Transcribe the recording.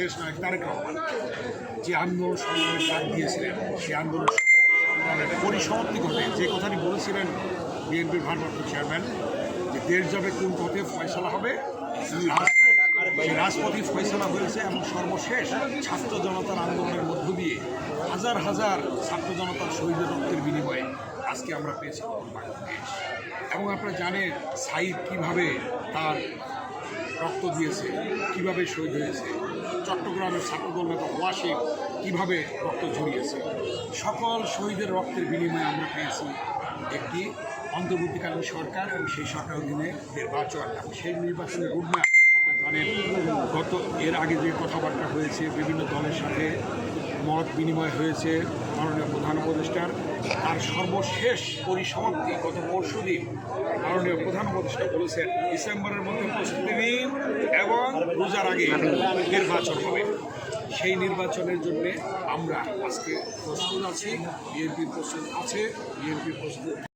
দেশ নায়ক তারেক রহমান, যে আন্দোলন সংগ্রামের ডাক দিয়েছিলেন, সেই আন্দোলন সংগ্রামের পরিসমাপ্তি ঘটে। যে কথাটি বলেছিলেন বিএনপির ভারপ্রাপ্ত চেয়ারম্যান, যে দেশ যাবে কোন পথে ফয়সলা হবে রাজ- সেই রাজপথই ফয়সলা হয়েছে এবং সর্বশেষ ছাত্র জনতার আন্দোলনের মধ্য দিয়ে হাজার হাজার ছাত্র জনতার শহীদের রক্তের বিনিময়ে আজকে আমরা পেয়েছি এবং আপনারা জানেন সাইদ কীভাবে তার রক্ত দিয়েছে, কীভাবে শহীদ হয়েছে, চট্টগ্রামের ছাত্রদল নেতা ওয়াসিম কীভাবে রক্ত ঝরিয়েছে। সকল শহীদের রক্তের বিনিময়ে আমরা পেয়েছি একটি অন্তর্বর্তীকালীন সরকার এবং সেই সরকার অধীনে নির্বাচন। এবং সেই নির্বাচনের আপনারা জানেন, গত এর আগে যে কথাবার্তা হয়েছে, বিভিন্ন দলের সাথে মত বিনিময় হয়েছে, মাননীয় প্রধান উপদেষ্টার তার সর্বশেষ পরিসমাপ্তি গত পরশু দিন মাননীয় প্রধান উপদেষ্টা বলেছেন। ডিসেম্বরের মধ্যে প্রস্তুতি নিন এবং রোজার আগে নির্বাচন হবে। সেই নির্বাচনের জন্য আমরা আজকে প্রস্তুত আছি বিএনপি প্রস্তুত আছে বিএনপি প্রস্তুত